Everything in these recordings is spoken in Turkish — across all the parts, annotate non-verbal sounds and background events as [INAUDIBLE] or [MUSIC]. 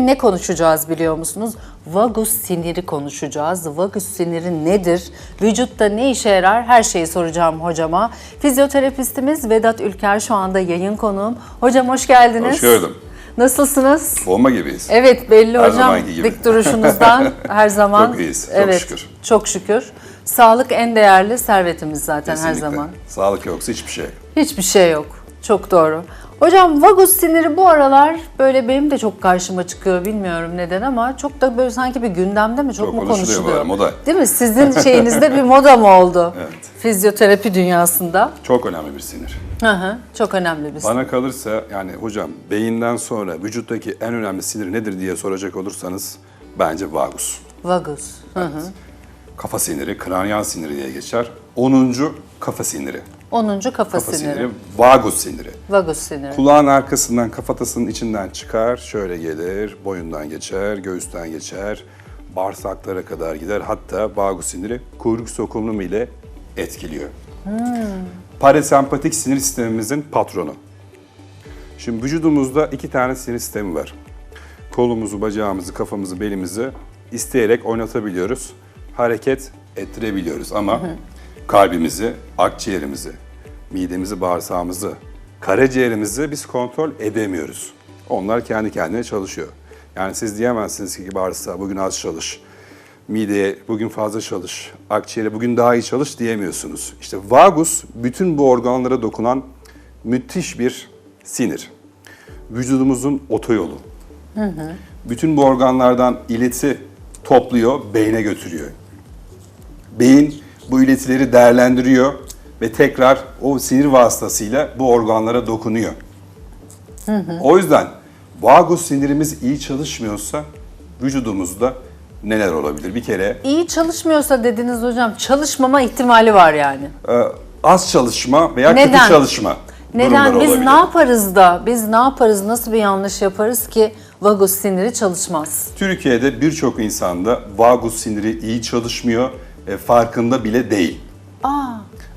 Ne konuşacağız biliyor musunuz? Vagus siniri konuşacağız. Vagus siniri nedir? Vücutta ne işe yarar? Her şeyi soracağım hocama. Fizyoterapistimiz Vedat Ülker şu anda yayın konuğum. Hocam hoş geldiniz. Hoş gördüm. Nasılsınız? Bomba gibiyiz. Evet belli Her hocam. zamanki gibi. Dik duruşunuzdan [LAUGHS] her zaman. Çok iyiyiz, çok evet, şükür. Çok şükür. Sağlık en değerli servetimiz zaten her Kesinlikle. zaman. Sağlık yoksa hiçbir şey. Hiçbir şey yok. Çok doğru. Hocam vagus siniri bu aralar böyle benim de çok karşıma çıkıyor bilmiyorum neden ama çok da böyle sanki bir gündemde mi çok, Çok mu konuşuluyor ara, moda. Değil mi? Sizin şeyinizde bir moda mı oldu? [LAUGHS] Evet. Fizyoterapi dünyasında. Çok önemli bir sinir. Hı hı. Çok önemli bir Bana kalırsa yani hocam beyinden sonra vücuttaki en önemli sinir nedir diye soracak olursanız bence vagus. vagus. Hı hı. Kafa siniri, kraniyal siniri diye geçer. 10. kafa siniri. 10. kafa, Kafa siniri. siniri, vagus siniri. Vagus siniri. Kulağın arkasından kafatasının içinden çıkar, şöyle gelir, boyundan geçer, göğüsten geçer, bağırsaklara kadar gider. Hatta vagus siniri kuyruk sokulumu ile etkiliyor. Parasempatik sinir sistemimizin patronu. Şimdi vücudumuzda iki tane sinir sistemi var. Kolumuzu, bacağımızı, kafamızı, belimizi isteyerek oynatabiliyoruz. Hareket ettirebiliyoruz ama kalbimizi, akciğerimizi, midemizi, bağırsağımızı, karaciğerimizi biz kontrol edemiyoruz. Onlar kendi kendine çalışıyor. Yani siz diyemezsiniz ki bağırsağı bugün az çalış, mideye bugün fazla çalış, akciğere bugün daha iyi çalış diyemiyorsunuz. İşte vagus bütün bu organlara dokunan müthiş bir sinir. Vücudumuzun otoyolu. Bütün bu organlardan ileti topluyor, beyne götürüyor. Beyin bu iletileri değerlendiriyor ve tekrar o sinir vasıtasıyla bu organlara dokunuyor. O yüzden vagus sinirimiz iyi çalışmıyorsa vücudumuzda neler olabilir? Bir kere İyi çalışmıyorsa dediniz hocam çalışmama ihtimali var yani. e, az çalışma veya Neden? kötü çalışma Neden? Biz olabilir. ne yaparız da, biz ne yaparız, nasıl bir yanlış yaparız ki vagus siniri çalışmaz? Türkiye'de birçok insanda vagus siniri iyi çalışmıyor, e, farkında bile değil. Aa,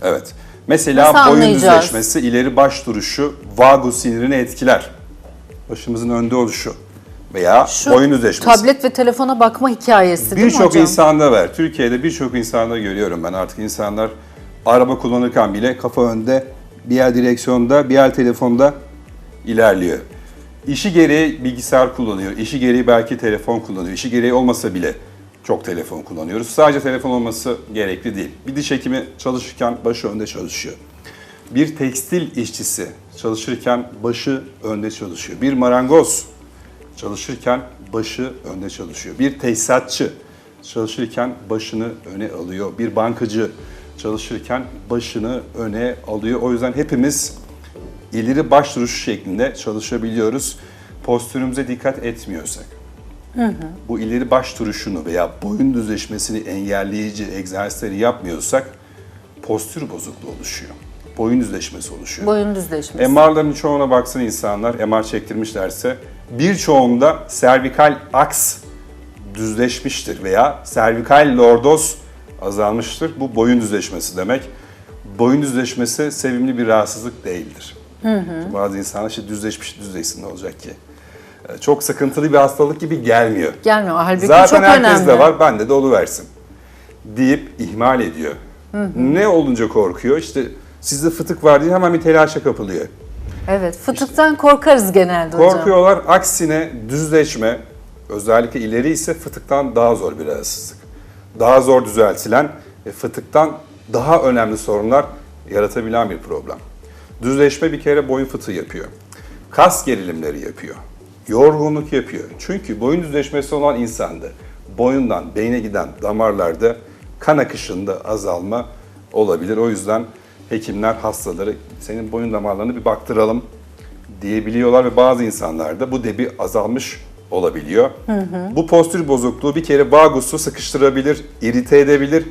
Evet. Mesela Nasıl boyun anlayacağız? düzleşmesi, ileri baş duruşu vagus sinirini etkiler. Başımızın önde oluşu veya şu boyun düzleşmesi. tablet ve telefona bakma hikayesi değil mi Birçok hocam? insanda var. Türkiye'de birçok insanda görüyorum ben artık insanlar araba kullanırken bile kafa önde, bir el direksiyonda, bir el telefonda ilerliyor. İşi gereği bilgisayar kullanıyor, işi gereği belki telefon kullanıyor, işi gereği olmasa bile çok telefon kullanıyoruz. Sadece telefon olması gerekli değil. Bir diş hekimi çalışırken başı önde çalışıyor. Bir tekstil işçisi çalışırken başı önde çalışıyor. Bir marangoz çalışırken başı önde çalışıyor. Bir tesisatçı çalışırken başını öne alıyor. Bir bankacı çalışırken başını öne alıyor. O yüzden hepimiz ileri baş duruşu şeklinde çalışabiliyoruz. Postürümüze dikkat etmiyorsak. Bu ileri baş duruşunu veya boyun düzleşmesini engelleyici egzersizleri yapmıyorsak postür bozukluğu oluşuyor. Boyun düzleşmesi oluşuyor. Boyun düzleşmesi. MR'ların çoğuna baksın insanlar, MR çektirmişlerse birçoğunda servikal aks düzleşmiştir veya servikal lordoz azalmıştır. Bu boyun düzleşmesi demek. Boyun düzleşmesi sevimli bir rahatsızlık değildir. Bazı insanlar işte düzleşmiş düzleşsin ne olacak ki? Ee, Çok sıkıntılı bir hastalık gibi gelmiyor. Gelmiyor. Halbuki Zaten çok herkes önemli. de var, bende de oluversin. Deyip ihmal ediyor. Ne olunca korkuyor? İşte sizde fıtık var diye hemen bir telaşa kapılıyor. Evet, fıtıktan korkarız genelde hocam. Korkuyorlar. Aksine düzleşme, özellikle ileri ise fıtıktan daha zor bir rahatsızlık. Daha zor düzeltilen ve fıtıktan daha önemli sorunlar yaratabilen bir problem. Düzleşme bir kere boyun fıtığı yapıyor. Kas gerilimleri yapıyor. Yorgunluk yapıyor. Çünkü boyun düzleşmesi olan insanda boyundan beyne giden damarlarda kan akışında azalma olabilir. O yüzden hekimler hastaları senin boyun damarlarını bir baktıralım diyebiliyorlar ve bazı insanlarda bu debi azalmış olabiliyor. Bu postür bozukluğu bir kere vagusu sıkıştırabilir, irite edebilir.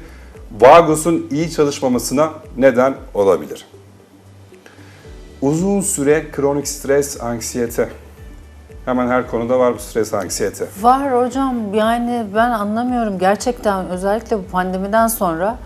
Vagusun iyi çalışmamasına neden olabilir. Uzun süre kronik stres, anksiyete. Hemen her konuda var bu stres, anksiyete. Var hocam yani ben anlamıyorum gerçekten özellikle bu pandemiden sonra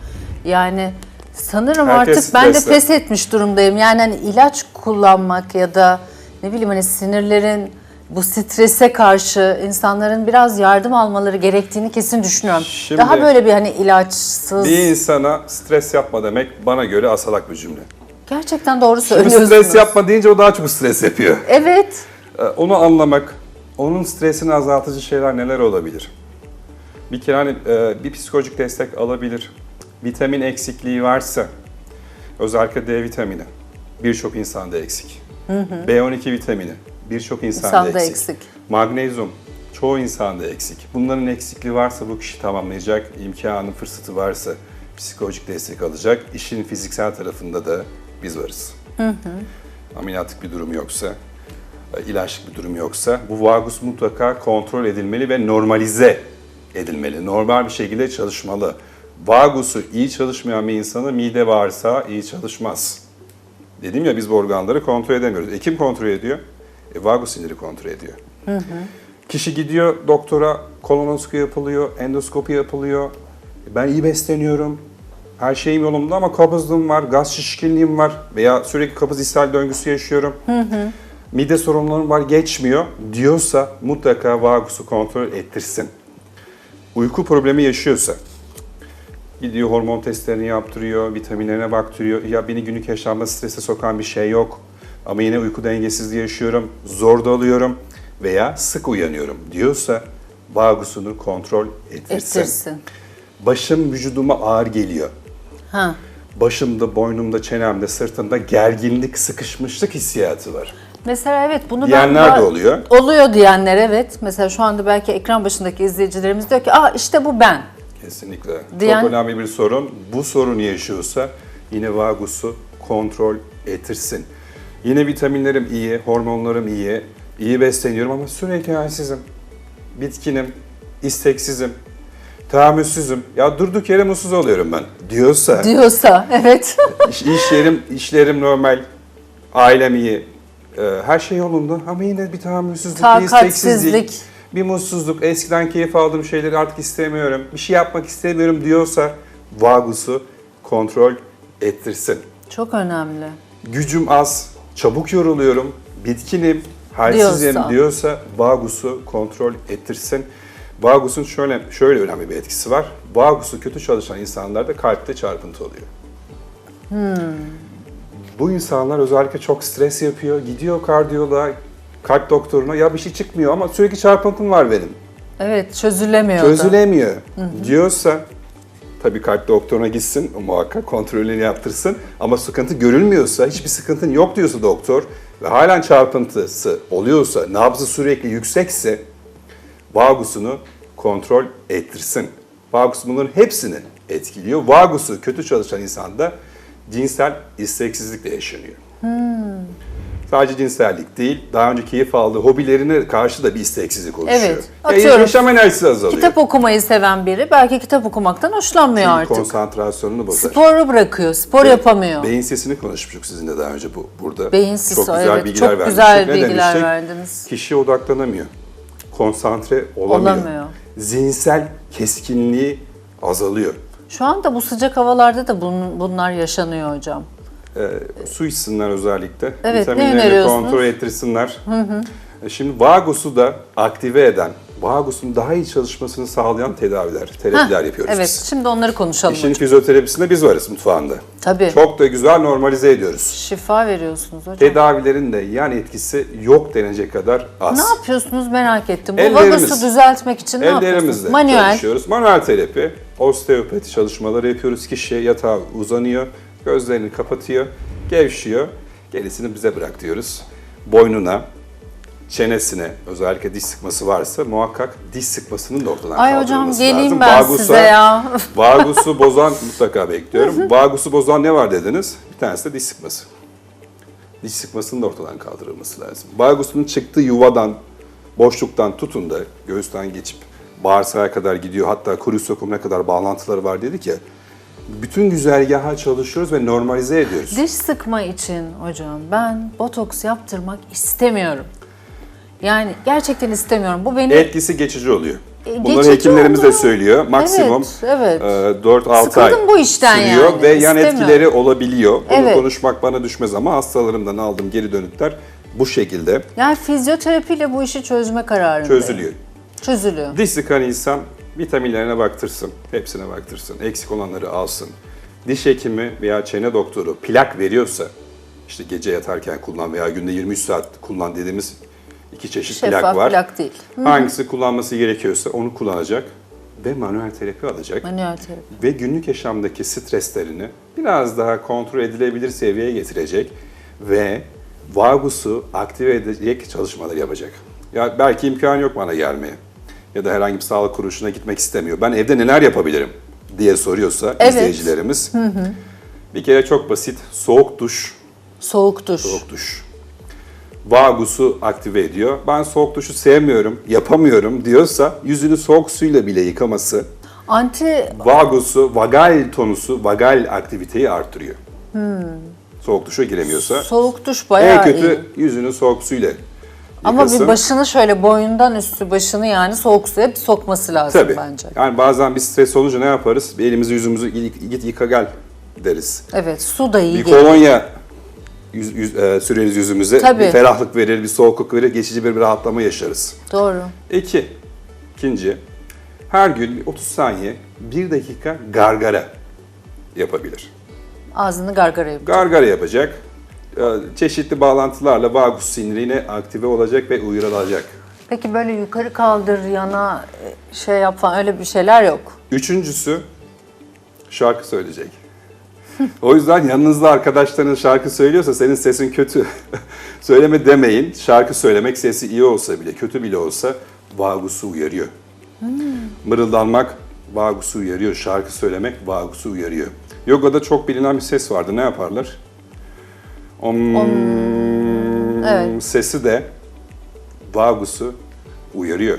yani sanırım Herkes artık ben de stresli. pes etmiş durumdayım. Yani hani ilaç kullanmak ya da ne bileyim hani sinirlerin bu strese karşı insanların biraz yardım almaları gerektiğini kesin düşünüyorum. Şimdi- Daha böyle bir hani ilaçsız. Bir insana stres yapma demek bana göre asalak bir cümle. Gerçekten doğru Şimdi söylüyorsunuz. stres yapma deyince o daha çok stres yapıyor. Evet. Ee, Onu anlamak, onun stresini azaltıcı şeyler neler olabilir? Bir kere hani e, bir psikolojik destek alabilir. Vitamin eksikliği varsa, özellikle D vitamini birçok insanda eksik. B12 vitamini birçok insanda, İnsanda eksik. eksik. Magnezyum çoğu insanda eksik. Bunların eksikliği varsa bu kişi tamamlayacak, imkanı, fırsatı varsa psikolojik destek alacak. İşin fiziksel tarafında da biz varız. Ameliyatlık bir durum yoksa, ilaçlık bir durum yoksa bu vagus mutlaka kontrol edilmeli ve normalize edilmeli. Normal bir şekilde çalışmalı. Vagusu iyi çalışmayan bir insana mide bağırsağı iyi çalışmaz. Dedim ya biz bu organları kontrol edemiyoruz. E kim kontrol ediyor? E, vagus siniri kontrol ediyor. Kişi gidiyor doktora kolonoskopi yapılıyor, endoskopi yapılıyor. E, Ben iyi besleniyorum. Her şeyim yolunda ama kabızlığım var, gaz şişkinliğim var veya sürekli kabız ishal döngüsü yaşıyorum. Mide sorunlarım var, geçmiyor diyorsa mutlaka vagusu kontrol ettirsin. Uyku problemi yaşıyorsa, Gidiyor hormon testlerini yaptırıyor, vitaminlerine baktırıyor. Ya beni günlük yaşamda strese sokan bir şey yok. Ama yine uyku dengesizliği yaşıyorum, zor da alıyorum veya sık uyanıyorum diyorsa vagusunu kontrol ettirsin. Ettirsin. Başım vücuduma ağır geliyor. Ha. Başımda, boynumda, çenemde, sırtımda gerginlik, sıkışmışlık hissiyatı var. Mesela evet bunu ben Diyenler de ba- oluyor. Oluyor diyenler evet. Mesela şu anda belki ekran başındaki izleyicilerimiz diyor ki aa işte bu ben. Kesinlikle. Diyen- Çok önemli bir sorun. Bu sorunu yaşıyorsa yine vagusu kontrol ettirsin. Yine vitaminlerim iyi, hormonlarım iyi, iyi besleniyorum ama sürekli halsizim. Bitkinim, isteksizim, tahammülsüzüm. Ya durduk yere mutsuz oluyorum ben diyorsa, Diyorsa evet. iş, iş yerim, işlerim normal, ailem iyi, her şey yolunda ama yine bir tahammülsüzlük, bir isteksizlik, bir mutsuzluk, eskiden keyif aldığım şeyleri artık istemiyorum, bir şey yapmak istemiyorum diyorsa vagusu kontrol ettirsin. Çok önemli. Gücüm az, çabuk yoruluyorum, bitkinim, halsizim Diyorsa. diyorsa, vagusu kontrol ettirsin. Vagusun şöyle şöyle önemli bir etkisi var. Vagusu kötü çalışan insanlarda kalpte çarpıntı oluyor. Bu insanlar özellikle çok stres yapıyor, gidiyor kardiyoloğa, kalp doktoruna ya bir şey çıkmıyor ama sürekli çarpıntım var benim. Evet çözülemiyor. Çözülemiyor diyorsa tabii kalp doktoruna gitsin muhakkak kontrolünü yaptırsın ama sıkıntı görülmüyorsa hiçbir sıkıntın yok diyorsa doktor ve halen çarpıntısı oluyorsa nabzı sürekli yüksekse vagusunu kontrol ettirsin. Vagus bunların hepsini etkiliyor. Vagusu kötü çalışan insanda cinsel isteksizlikle yaşanıyor. Sadece cinsellik değil, daha önce keyif aldığı hobilerine karşı da bir isteksizlik oluşuyor. Evet, atıyorum. yaşam enerjisi azalıyor. Kitap okumayı seven biri belki kitap okumaktan hoşlanmıyor Çünkü artık. konsantrasyonunu bozar. Sporu bırakıyor, spor yapamıyor. Beyin sesini konuşmuştuk sizinle daha önce bu burada. Beyin sesi, çok güzel evet. bilgiler Çok güzel bilgiler demiştik? verdiniz. Kişi odaklanamıyor. Konsantre olamıyor. Olamıyor. Zihinsel keskinliği azalıyor. Şu anda bu sıcak havalarda da bun- bunlar yaşanıyor hocam. Ee, su içsinler özellikle. Evet, ne Vitaminlerini kontrol ettirsinler. E, Şimdi vagusu da aktive eden, vagusun daha iyi çalışmasını sağlayan tedaviler, terapiler Heh, yapıyoruz Evet, biz. şimdi onları konuşalım. İşin fizyoterapisinde biz varız mutfağında. Tabii. Çok da güzel normalize ediyoruz. Şifa veriyorsunuz hocam. Tedavilerin de yan etkisi yok denecek kadar az. Ne yapıyorsunuz merak ettim. Bu Ellerimiz. vagusu düzeltmek için ne yapıyorsunuz? Manuel. çalışıyoruz. Manuel terapi, osteopati çalışmaları yapıyoruz. Kişi yatağa uzanıyor, gözlerini kapatıyor, gevşiyor. Gerisini bize bırak diyoruz. Boynuna, çenesine, özellikle diş sıkması varsa muhakkak diş sıkmasının da ortadan Ay hocam geleyim lazım. ben Vagusa- size ya. [LAUGHS] Vagusu bozan mutlaka bekliyorum. [LAUGHS] Vagusu bozan ne var dediniz? Bir tanesi de diş sıkması. Diş sıkmasının da ortadan kaldırılması lazım. Vagusunun çıktığı yuvadan, boşluktan tutun da göğüsten geçip bağırsağa kadar gidiyor. Hatta kuru sokumuna kadar bağlantıları var dedik ya. Bütün güzergaha çalışıyoruz ve normalize ediyoruz. Diş sıkma için hocam ben botoks yaptırmak istemiyorum. Yani gerçekten istemiyorum. Bu beni Etkisi geçici oluyor. E, Bunları geçici hekimlerimiz de oluyor. söylüyor. Maksimum Evet, evet. e, 4-6 ay Sıkıldım bu işten sürüyor yani, ve yan istemiyorum. etkileri olabiliyor. Bunu Evet. konuşmak bana düşmez ama hastalarımdan aldığım geri dönütler bu şekilde Yani fizyoterapiyle bu işi çözme kararındayım. çözülüyor. Çözülüyor. Diş sıkan insan vitaminlerine baktırsın, hepsine baktırsın, eksik olanları alsın. Diş hekimi veya çene doktoru plak veriyorsa, işte gece yatarken kullan veya günde 23 saat kullan dediğimiz iki çeşit Şeffaf plak var. plak değil. Hangisi kullanması gerekiyorsa onu kullanacak ve manuel terapi alacak. Manuel terapi. Ve günlük yaşamdaki streslerini biraz daha kontrol edilebilir seviyeye getirecek ve vagusu aktive edecek çalışmalar yapacak. Ya belki imkan yok bana gelmeye ya da herhangi bir sağlık kuruluşuna gitmek istemiyor. Ben evde neler yapabilirim diye soruyorsa Evet. izleyicilerimiz. Bir kere çok basit soğuk duş, Soğuk duş. soğuk duş. Vagusu aktive ediyor. Ben soğuk duşu sevmiyorum, yapamıyorum diyorsa yüzünü soğuk suyla bile yıkaması Anti vagusu, vagal tonusu, vagal aktiviteyi artırıyor. Soğuk duşa giremiyorsa. soğuk duş en bayağı kötü iyi. yüzünü soğuk suyla Ama yıkasın. bir başını şöyle boyundan üstü başını yani soğuk suya bir sokması lazım Tabii. bence. Yani bazen biz stres olunca ne yaparız? Bir elimizi yüzümüzü "Git- yıka gel deriz. Evet su da iyi Bir geliyor. kolonya yüz, yüz- e, süreriz yüzümüze. Tabii. Bir ferahlık verir, bir soğukluk verir, geçici bir, bir rahatlama yaşarız. Doğru. İki, ikinci, her gün 30 saniye, bir dakika gargara yapabilir. Ağzını gargara yapıyor. Gargara yapacak. Ee, Çeşitli bağlantılarla vagus sinirine aktive olacak ve uyarılacak. Peki böyle yukarı kaldır, yana e, şey yap falan öyle bir şeyler yok. Üçüncüsü şarkı söyleyecek. O yüzden yanınızda arkadaşların şarkı söylüyorsa senin sesin kötü. [LAUGHS] Söyleme demeyin. Şarkı söylemek sesi iyi olsa bile, kötü bile olsa vagusu uyarıyor. Mırıldanmak vagusu uyarıyor. Şarkı söylemek vagusu uyarıyor. Yoga'da çok bilinen bir ses vardı. Ne yaparlar? Om, Evet. sesi de vagusu uyarıyor.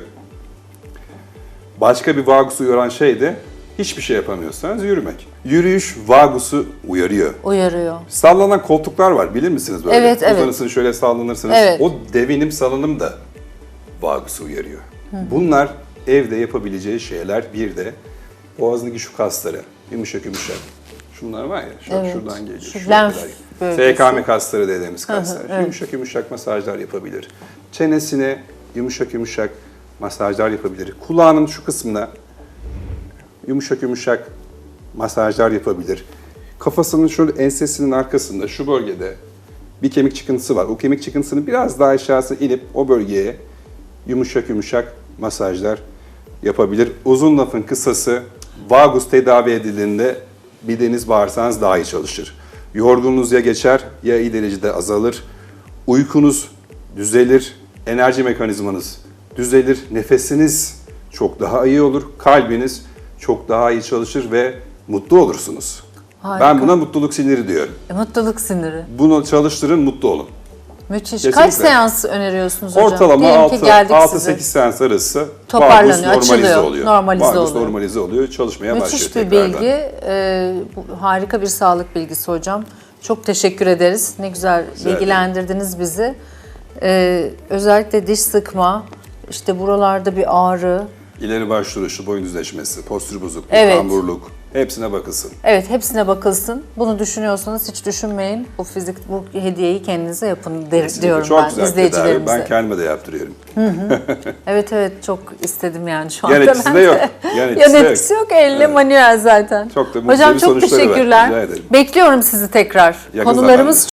Başka bir vagusu uyaran şey de hiçbir şey yapamıyorsanız yürümek. Yürüyüş vagusu uyarıyor. Uyarıyor. Sallanan koltuklar var bilir misiniz böyle? Evet, evet. Uzanırsınız şöyle sallanırsınız. Evet. O devinim salınım da vagusu uyarıyor. Bunlar evde yapabileceği şeyler. Bir de boğazındaki şu kasları yumuşak yumuşak. Şunlar var ya, şu, Evet. şuradan geliyor. Şu lenf. SKM kasları dediğimiz kaslar. evet. Yumuşak yumuşak masajlar yapabilir. Çenesine yumuşak yumuşak masajlar yapabilir. Kulağının şu kısmına yumuşak yumuşak masajlar yapabilir. Kafasının şöyle ensesinin arkasında şu bölgede bir kemik çıkıntısı var. O kemik çıkıntısının biraz daha aşağısı inip o bölgeye yumuşak yumuşak masajlar yapabilir. Uzun lafın kısası vagus tedavi edildiğinde mideniz bağırsağınız daha iyi çalışır. Yorgunluğunuz ya geçer ya iyi derecede azalır. Uykunuz düzelir, enerji mekanizmanız düzelir, nefesiniz çok daha iyi olur, kalbiniz çok daha iyi çalışır ve mutlu olursunuz. Harika. Ben buna mutluluk siniri diyorum. E, mutluluk siniri. Bunu çalıştırın, mutlu olun. Müthiş. Kesinlikle. Kaç seans öneriyorsunuz hocam? Ortalama Diyelim ki geldik 6-8 size. seans arası Toparlanıyor, vagus normalize açılıyor, oluyor. normalize vagus oluyor. normalize oluyor, çalışmaya Müthiş başlıyor bir tekrardan. bilgi. Ee, bu harika bir sağlık bilgisi hocam. Çok teşekkür ederiz. Ne güzel ederim. bilgilendirdiniz bizi. Ee, özellikle diş sıkma, işte buralarda bir ağrı. İleri baş duruşu, boyun düzleşmesi, postür bozukluğu, Evet. kamburluk hepsine bakılsın. Evet hepsine bakılsın. Bunu düşünüyorsanız hiç düşünmeyin. Bu fizik bu hediyeyi kendinize yapın der, diyorum Çok ben güzel tedavi. izleyicilerimize. Ben kendime de yaptırıyorum. Evet evet çok istedim yani şu Yan anda. etkisi ben de yok. [LAUGHS] Yan Yan etkisi de yok. etkisi yok. Elle manuel zaten. Çok da mucizevi Hocam çok sonuçları var. teşekkürler. Rica ederim. Bekliyorum sizi tekrar. Yakın Konularımız